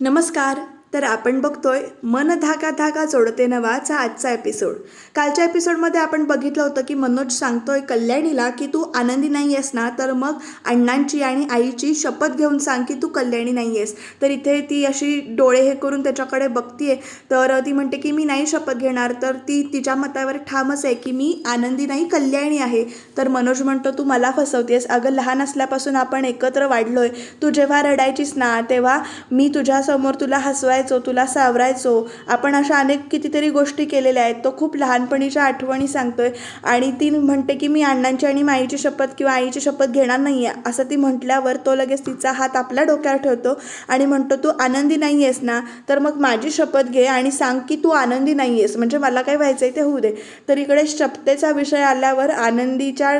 नमस्कार. तर आपण बघतोय मन धागा धागा जोडते नवाचा आजचा एपिसोड कालच्या एपिसोडमध्ये आपण बघितलं होतं की मनोज सांगतोय कल्याणीला की तू आनंदी नाही आहेस ना तर मग अण्णांची आणि आईची शपथ घेऊन सांग की तू कल्याणी नाही आहेस. तर इथे ती अशी डोळे हे करून त्याच्याकडे बघतीये. तर ती म्हणते की मी नाही शपथ घेणार तर ती तिच्या मतावर ठामच आहे की मी आनंदी नाही कल्याणी आहे. तर मनोज म्हणतो तू मला फसवतेस. अगं लहान असल्यापासून आपण एकत्र वाढलोय. तू जेव्हा रडायचीस ना तेव्हा मी तुझ्यासमोर तुला करायचो तुला सावरायचो. आपण अशा अनेक कितीतरी गोष्टी केलेल्या आहेत. तो खूप लहानपणीच्या आठवणी सांगतोय. आणि ती म्हणते की मी अण्णांची आणि माईची शपथ किंवा आईची शपथ घेणार नाही आहे असं ती म्हटल्यावर तो लगेच तिचा हात आपल्या डोक्यावर ठेवतो आणि म्हणतो तू आनंदी नाही आहेस ना? तर मग माझी शपथ घे आणि सांग की तू आनंदी नाही आहेस म्हणजे मला काय व्हायचं आहे ते होऊ दे. तर इकडे शपथेचा विषय आल्यावर आनंदीच्या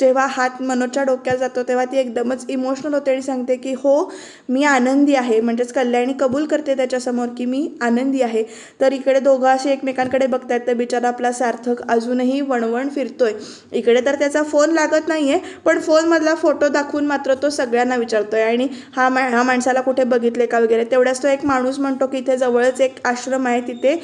जेव्हा हात मनोजच्या डोक्यात जातो तेव्हा ती एकदमच इमोशनल होते आणि सांगते की हो मी आनंदी आहे. म्हणजेच कल्याणी कबूल करते त्याच्यासमोर की मी आनंदी आहे. तर इकडे दोघं असे एकमेकांकडे बघतायत तर बिचारा आपला सार्थक अजूनही वणवण फिरतोय. इकडे तर त्याचा फोन लागत नाही आहे पण फोनमधला फोटो दाखवून मात्र तो सगळ्यांना विचारतोय. आणि हा मा ह्या माणसाला कुठे बघितले का वगैरे तेवढ्याच तो एक माणूस म्हणतो की इथे जवळच एक आश्रम आहे तिथे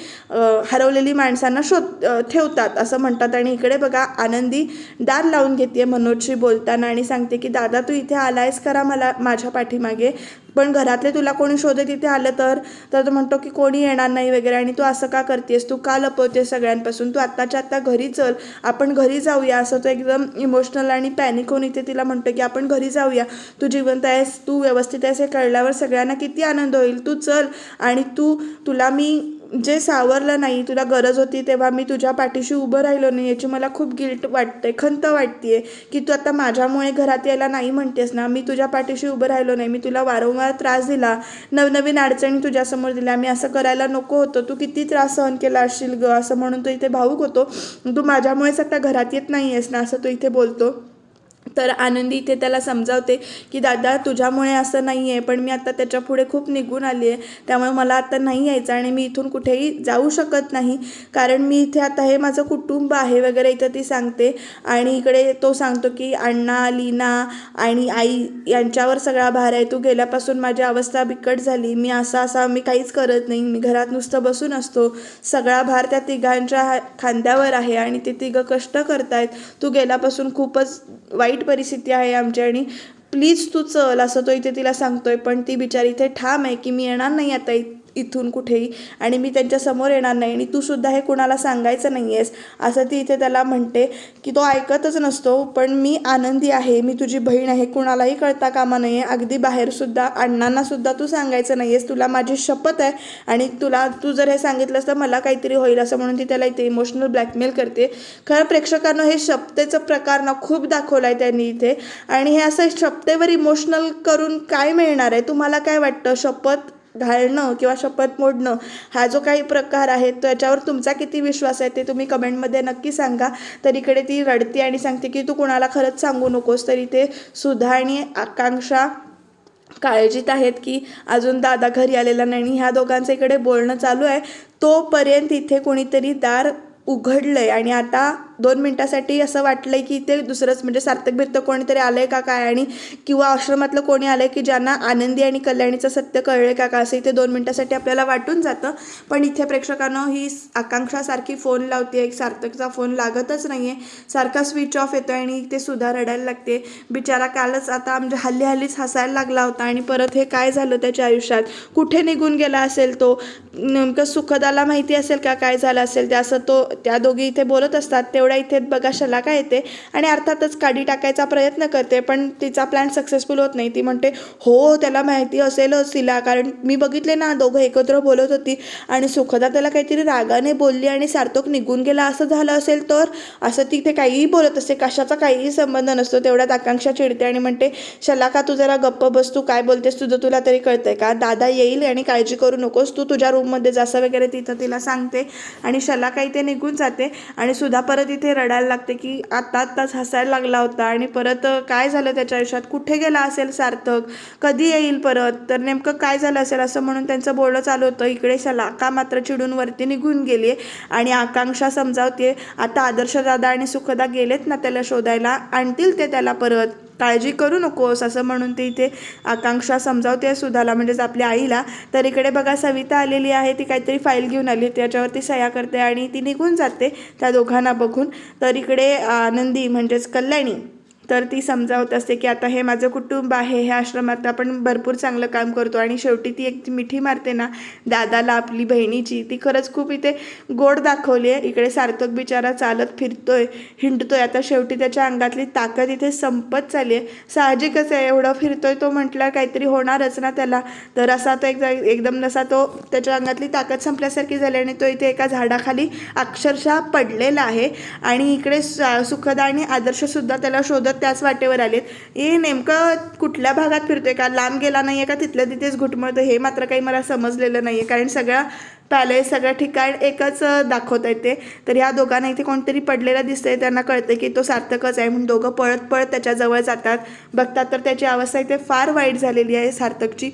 हरवलेली माणसांना शोध ठेवतात असं म्हणतात. आणि इकडे बघा आनंदी दार लावून घेते. मनोजशी बोलताना आणि सांगते की दादा तू इथे आलायस करा मला माझ्या पाठीमागे. पण घरातले तुला कोणी शोधत इथे आलं तर? तर तो म्हणतो की कोणी येणार नाही वगैरे. आणि तू असं का करतेस? तू का लपवतेस सगळ्यांपासून? तू आत्ताच्या आत्ता घरी चल. आपण घरी जाऊया. असं तो एकदम इमोशनल आणि पॅनिक होऊन इथे तिला म्हणतो की आपण घरी जाऊया. तू जिवंत आहेस. तू व्यवस्थित आहेस हे कळल्यावर सगळ्यांना किती आनंद होईल. तू चल. आणि तू तुला मी जे सावरलं नाही तुला गरज होती तेव्हा मी तुझ्या पाठीशी उभं राहिलो नाही याची मला खूप गिल्ट वाटते खंत वाटते की तू आता माझ्यामुळे घरात यायला नाही म्हणतेस ना? मी तुझ्या पाठीशी उभं राहिलो नाही मी तुला वारंवार त्रास दिला नवनवीन अडचणी तुझ्यासमोर दिल्या. मी असं करायला नको होतं तू किती त्रास सहन केला असशील ग? असं म्हणून तो इथे भावूक होतो. तू माझ्यामुळेच आता घरात येत नाही आहेस ना? असं तो इथे बोलतो. तर आनंदी इथे त्याला समजावते की दादा तुझ्यामुळे असं नाही आहे पण मी आता त्याच्या पुढे खूप निघून आली आहे त्यामुळे मला आता नाही यायचं आणि मी इथून कुठेही जाऊ शकत नाही. कारण मी इथे आता हे माझं कुटुंब आहे वगैरे इथं ती सांगते. आणि इकडे तो सांगतो की अण्णा लीना आणि आई यांच्यावर सगळा भार आहे. तू गेल्यापासून माझी अवस्था बिकट झाली. मी असा असा मी काहीच करत नाही. मी घरात नुसतं बसून असतो. सगळा भार त्या तिघांच्या खांद्यावर आहे आणि ते तिघं कष्ट करतायत. तू गेल्यापासून खूपच वाईट परिस्थिती आहे आमची आणि प्लीज तू चल असं तो इथे तिला सांगतोय पण ती बिचारी इथे ठाम आहे की मी येणार नाही आता इ- इथून कुठेही. आणि मी त्यांच्यासमोर येणार नाही आणि तू सुद्धा हे कुणाला सांगायचं नाही आहेस असं ती इथे त्याला म्हणते की तो ऐकतच नसतो पण मी आनंदी आहे मी तुझी बहीण आहे कुणालाही कळता कामा नाही आहे अगदी बाहेरसुद्धा अण्णांनासुद्धा तू सांगायचं नाही आहेस तुला माझी शपथ आहे आणि तुला तू जर हे सांगितलंस तर मला काहीतरी होईल असं म्हणून ती त्याला इथे इमोशनल ब्लॅकमेल करते. खरं प्रेक्षकांना हे शपथेचं प्रकार ना खूप दाखवलं आहे त्यांनी इथे. आणि हे असं शपथेवर इमोशनल करून काय मिळणार आहे? तुम्हाला काय वाटतं? शपथ घालणं किंवा शपथ मोडणं हा जो काही प्रकार आहे त्याच्यावर तुमचा किती विश्वास आहे ते तुम्ही कमेंटमध्ये नक्की सांगा. तर इकडे ती रडते आणि सांगते की तू कुणाला खरंच सांगू नकोस तर इथे सुधा आणि आकांक्षा काळजीत आहेत की अजून दादा घरी आलेला नाही आणि ह्या दोघांचं इकडे बोलणं चालू आहे. तोपर्यंत इथे कोणीतरी दार उघडलं आहे आणि आता दोन मिनटासाठी असं वाटलंय की ते दुसरंच म्हणजे सार्थक भिरतं कोणीतरी आलंय का काय? आणि किंवा आश्रमातलं कोणी आलंय की ज्यांना आनंदी आणि कल्याणीचं सत्य कळलंय का काय? असं इथे दोन मिनटासाठी आपल्याला वाटून जातं. पण इथे प्रेक्षकांना ही आकांक्षासारखी फोन लावते एक सार्थकचा फोन लागतच नाही आहे सारखा स्विच ऑफ येतो आणि ते सुद्धा रडायला लागते. बिचारा कालच आता म्हणजे हल्ली हल्लीच हसायला लागला होता आणि परत हे काय झालं त्याच्या आयुष्यात? कुठे निघून गेला असेल तो? नेमकं सुखदाला माहिती असेल का काय झालं असेल? ते असं तो त्या दोघी इथे बोलत असतात. तेवढं तेवढ्या इथे बघा शलाका येते आणि अर्थातच काडी टाकायचा प्रयत्न करते पण तिचा प्लॅन सक्सेसफुल होत नाही. ती म्हणते हो त्याला माहिती असेलच तिला कारण मी बघितले ना दोघं एकत्र बोलत होती आणि सुखदा त्याला काहीतरी रागाने बोलली आणि सार्थक निघून गेला असं झालं असेल तर? असं ती काहीही बोलत असते कशाचा काहीही संबंध नसतो तेवढ्यात आकांक्षा चिडते आणि म्हणते शलाका तू जरा गप्प बस तू काय बोलतेस तुझं तुला तरी कळतंय का? दादा येईल आणि काळजी करू नकोस तू तुझ्या रूममध्ये जासं वगैरे तिथं तिला सांगते आणि शलाका इथे निघून जाते आणि सुद्धा परत इथे रडायला लागते की आत्ता आत्ताच हसायला लागला होता आणि परत काय झालं त्याच्या आयुष्यात? कुठे गेला असेल सार्थक? कधी येईल परत? तर नेमकं काय झालं असेल असं म्हणून त्यांचं बोलणं चालू होतं. इकडे शलाका मात्र चिडून वरती निघून गेली आणि आकांक्षा समजावते आता आदर्श दादा आणि सुखदा गेलेत ना त्याला शोधायला? आणतील ते त्याला परत? काळजी करू नकोस असं म्हणून ती इथे आकांक्षा समजावते सुधाला म्हणजेच आपल्या आईला. तर इकडे बघा सविता आलेली आहे ती काहीतरी फाईल घेऊन आली त्याच्यावरती सह्या करते आणि ती निघून जाते त्या दोघांना बघून. तर इकडे आनंदी म्हणजेच कल्याणी तर ती समजावत असते की आता हे माझं कुटुंब आहे ह्या आश्रमात आपण भरपूर चांगलं काम करतो आणि शेवटी ती एक मिठी मारते ना दादाला आपली बहिणीची ती खरंच खूप इथे गोड दाखवली आहे. इकडे सार्थक बिचारा चालत फिरतोय हिंडतोय. आता शेवटी त्याच्या अंगातली ताकद इथे संपत चालली आहे. साहजिकच आहे एवढं फिरतोय तो म्हटलं काहीतरी होणारच ना त्याला. तर असा तो एकदा एकदम नसा तो त्याच्या अंगातली ताकद संपल्यासारखी झाली आणि तो इथे एका झाडाखाली अक्षरशः पडलेला आहे. आणि इकडे सुखदा आणि आदर्शसुद्धा त्याला शोधत त्याच वाटेवर आलेत. हे नेमकं कुठल्या भागात फिरतोय का? लांब गेला नाही आहे का? तिथल्या तिथेच घुटमळतो हे मात्र काही मला समजलेलं नाही आहे कारण सगळ्या पॅलेस सगळं ठिकाण एकच दाखवत आहेत ते. तर ह्या दोघांना इथे कोणतरी पडलेलं दिसतंय. त्यांना कळतं की तो सार्थकच आहे म्हणून दोघं पळत पळत त्याच्याजवळ जातात. बघतात तर त्याची अवस्था इथे फार वाईट झालेली आहे सार्थकची.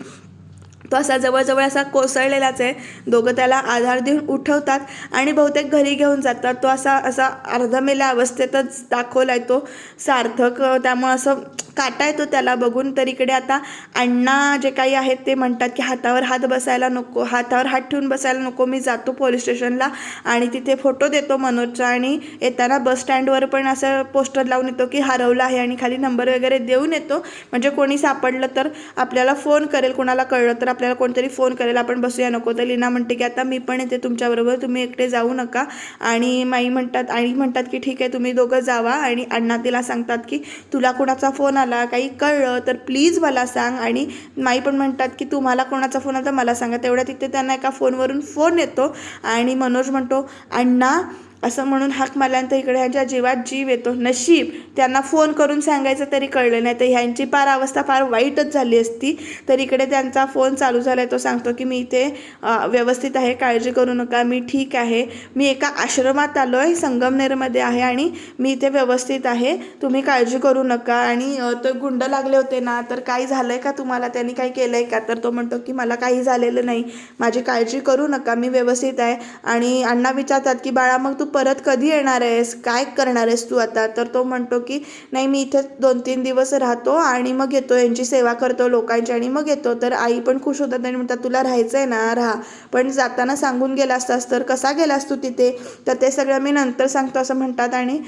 तो असा जवळजवळ असा कोसळलेलाच आहे. दोघं त्याला आधार देऊन उठवतात आणि बहुतेक घरी घेऊन जातात. तो असा असा अर्धमेल्या अवस्थेतच दाखवला आहे तो. सार्थक त्यामुळं असं काटा येतो त्याला बघून. तरीकडे आता अण्णा जे काही आहेत ते म्हणतात की हातावर हात बसायला नको. हातावर हात ठेवून बसायला नको. मी जातो पोलीस स्टेशनला आणि तिथे फोटो देतो मनोजचा आणि येताना बस स्टँडवर पण असं पोस्टर लावून येतो की हरवला आहे आणि खाली नंबर वगैरे देऊन येतो. म्हणजे कोणी सापडलं तर आपल्याला फोन करेल. कोणाला कळलं तर आपल्याला कोणतरी फोन करायला आपण बसूया नको. तर लीना म्हणते की आता मी पण येते तुमच्याबरोबर तुम्ही एकटे जाऊ नका. आणि माई म्हणतात आई म्हणतात की ठीक आहे तुम्ही दोघं जावा. आणि अण्णा तिला सांगतात की तुला कोणाचा फोन आला काही कळलं तर प्लीज मला सांग. आणि माई पण म्हणतात की तुम्हाला कोणाचा फोन आला तर मला सांगा. तेवढ्या तिथे त्यांना एका फोनवरून फोन येतो. आणि मनोज म्हणतो अण्णा असं म्हणून हाक मारल्यानंतर इकडे ह्यांच्या जीवात जीव येतो. नशीब त्यांना फोन करून सांगायचं तरी कळलं नाही. तर ह्यांची फार अवस्था फार वाईटच झाली असती. तर इकडे त्यांचा फोन चालू झाला आहे. तो सांगतो की मी इथे व्यवस्थित आहे. काळजी करू नका. मी ठीक आहे. मी एका आश्रमात आलो आहे संगमनेरमध्ये आहे आणि मी इथे व्यवस्थित आहे. तुम्ही काळजी करू नका. आणि तो गुंड लागले होते ना तर काही झालं आहे का तुम्हाला? त्यांनी काही केलं आहे का? तर तो म्हणतो की मला काही झालेलं नाही. माझी काळजी करू नका. मी व्यवस्थित आहे. आणि अण्णा विचारतात की बाळा मग तू परत कधी येणार आहेस? काय करणार आहेस तू आता? तर तो म्हणतो की नाही मी इथे दोन तीन दिवस राहतो आणि मग येतो यांची सेवा करतो लोकांची आणि मग येतो. तर आई पण खुश होतात आणि म्हणतात तुला राहायचं आहे ना राहा. पण जाताना सांगून गेला असतास तर कसा गेलास तू तिथे? तर ते सगळं मी नंतर सांगतो असं म्हणतात आणि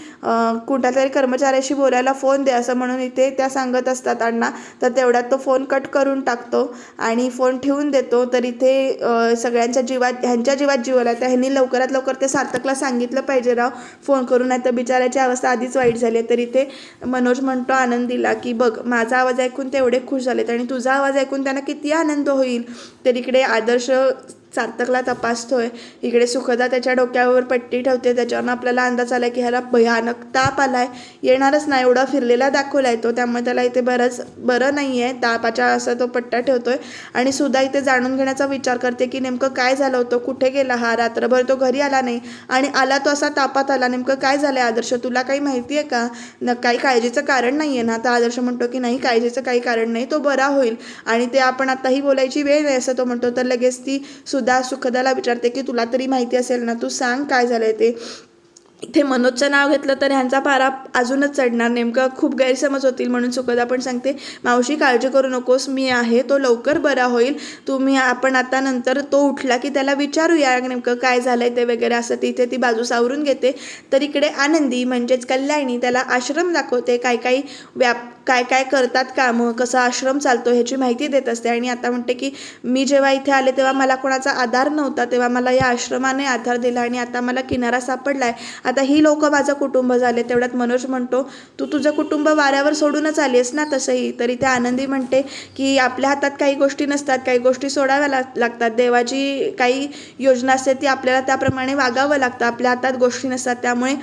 कुठल्या तरी कर्मचाऱ्याशी बोलायला फोन दे असं म्हणून इथे त्या सांगत असतात अण्णा. तर तेवढ्यात तो फोन कट करून टाकतो आणि फोन ठेवून देतो. तर इथे सगळ्यांच्या जीवात ह्यांच्या जीवात जीवला तर ह्यांनी लवकरात लवकर ते सार्थकला सांगितलं. पाहिजे राव. फोन करून नाही तर बिचाराची अवस्था आधीच वाईट झाली आहे. तर इथे मनोज म्हणतो आनंदीला की बघ माझा आवाज ऐकून ते एवढे खुश झालेत आणि तुझा आवाज ऐकून त्यांना किती आनंद होईल. तर इकडे आदर्श सार्थकला तपासतोय. इकडे सुखदा त्याच्या डोक्यावर पट्टी ठेवते. त्याच्यावरनं आपल्याला अंदाज आला की ह्याला भयानक ताप आलाय. येणारच नाही. एवढा फिरलेला दाखवलाय तो. त्यामुळे त्याला इथे बरंच बरं नाही आहे तापाच्या असा तो पट्टा ठेवतोय. आणि सुद्धा इथे जाणून घेण्याचा विचार करते की नेमकं काय झालं होतं? कुठे गेला हा? रात्रभर तो घरी आला नाही. आणि आला तो असा तापात आला. नेमकं काय झालंय आदर्श? तुला काही माहिती आहे का? न काही काळजीचं कारण नाही आहे ना? तर आदर्श म्हणतो की नाही काळजीचं काही कारण नाही. तो बरा होईल. आणि ते आपण आताही बोलायची वेळ नाही असं तो म्हणतो. तर लगेच ती सु सुद्धा सुखदाला विचारते की तुला तरी माहिती असेल ना तू सांग काय झालंय ते. इथे मनोजचं नाव घेतलं तर ह्यांचा पारा अजूनच चढणार. नेमकं खूप गैरसमज होतील म्हणून सुखदा पण सांगते मावशी काळजी करू नकोस मी आहे तो लवकर बरा होईल. तुम्ही आपण आता नंतर तो उठला की त्याला विचारूया नेमकं काय झालं आहे ते वगैरे असं तिथे ती बाजू सावरून घेते. तर इकडे आनंदी म्हणजेच कल्याणी त्याला आश्रम दाखवते. काय काय व्याप काय काय करतात कामं कसं आश्रम चालतो ह्याची माहिती देत असते. आणि आता म्हणते की मी जेव्हा इथे आले तेव्हा मला कोणाचा आधार नव्हता तेव्हा मला या आश्रमाने आधार दिला आणि आता मला किनारा सापडला आहे आता ही लोक माझं कुटुंब झाले तेवढ्यात मनोज म्हणतो तू तुझं कुटुंब वाऱ्यावर सोडूनच आलीस ना तसंही. तरी त्या आनंदी म्हणते की आपल्या हातात काही गोष्टी नसतात काही गोष्टी सोडाव्या लाग लागतात. देवाची काही योजना असते ती आपल्याला त्याप्रमाणे वागावं लागतं. आपल्या हातात गोष्टी नसतात. त्यामुळे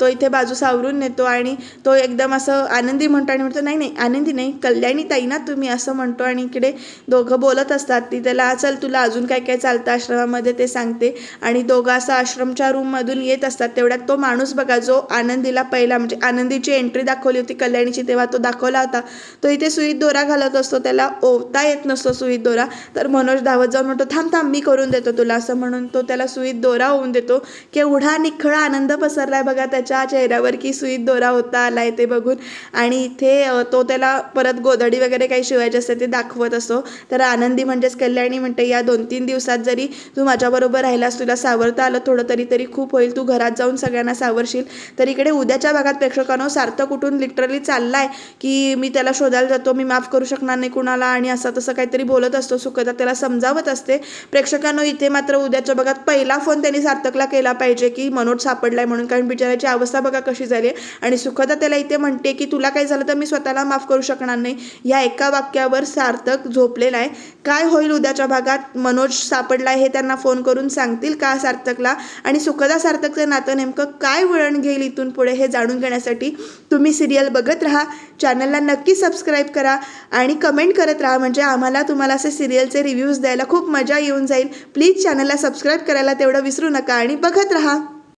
तो इथे बाजू सावरून नेतो आणि तो एकदम असं आनंदी म्हणतो आणि म्हणतो नाही नाही आनंदी नाही कल्याणी ताई ना तुम्ही असं म्हणतो आणि इकडे दोघं बोलत असतात. ती त्याला चल तुला अजून काय काय चालतं आश्रमामध्ये? ते सांगते आणि दोघं असं आश्रमच्या रूममधून येत असतात. तेवढ्यात तो माणूस बघा जो आनंदीला पहिला म्हणजे आनंदीची एंट्री दाखवली होती कल्याणीची तेव्हा तो दाखवला होता. तो इथे सुईत दोरा घालत असतो त्याला ओवता येत नसतो सुईत दोरा. तर मनोज धावत जाऊन म्हणतो थांब थांब मी करून देतो तुला असं म्हणून तो त्याला सुईत दोरा होऊन देतो. केवढा निखळा आनंद पसरलाय बघा त्याच्या चेहऱ्यावर की सुईत दोरा होता आलाय ते बघून. आणि इथे तो त्याला परत गोधडी वगैरे काही शिवायचे असते ते दाखवत असतो. तर आनंदी म्हणजेच कल्याणी म्हणते या दोन तीन दिवसात जरी तू माझ्याबरोबर राहिलास तुला सावरता आलं थोडं तरी तरी खूप होईल तू घरात जाऊन सगळ्यांना सावरशील. तर इकडे उद्याच्या भागात प्रेक्षकांनो सार्थक उठून लिटरली चाललाय की मी त्याला शोधायला जातो मी माफ करू शकणार नाही कुणाला आणि असं तसं काहीतरी बोलत असतो सुखदा त्याला समजावत असते. प्रेक्षकांनो इथे मात्र उद्याच्या भागात पहिला फोन त्यांनी सार्थकला केला पाहिजे की मनोज सापडलाय म्हणून कारण बिचाराची अवस्था बघा कशी झाली आहे. आणि सुखदा त्याला इथे म्हणते की तुला काही झालं तर मी स्वतःला माफ करू शकणार नाही. या एका वाक्यावर सार्थक झोपलेला आहे. काय होईल उद्याच्या भागात? मनोज सापडलाय हे त्यांना फोन करून सांगतील का सार्थकला? आणि सुखदा सार्थकचं नातं नेमकं काय वळण घेईल इथून पुढे हे जाणून घेण्यासाठी तुम्ही सिरियल बघत राहा. चॅनलला नक्की सबस्क्राईब करा आणि कमेंट करत राहा. म्हणजे आम्हाला तुम्हाला असे सिरियलचे रिव्ह्यूज द्यायला खूप मजा येऊन जाईल. प्लीज चॅनलला सबस्क्राईब करायला तेवढं विसरू नका आणि बघत राहा.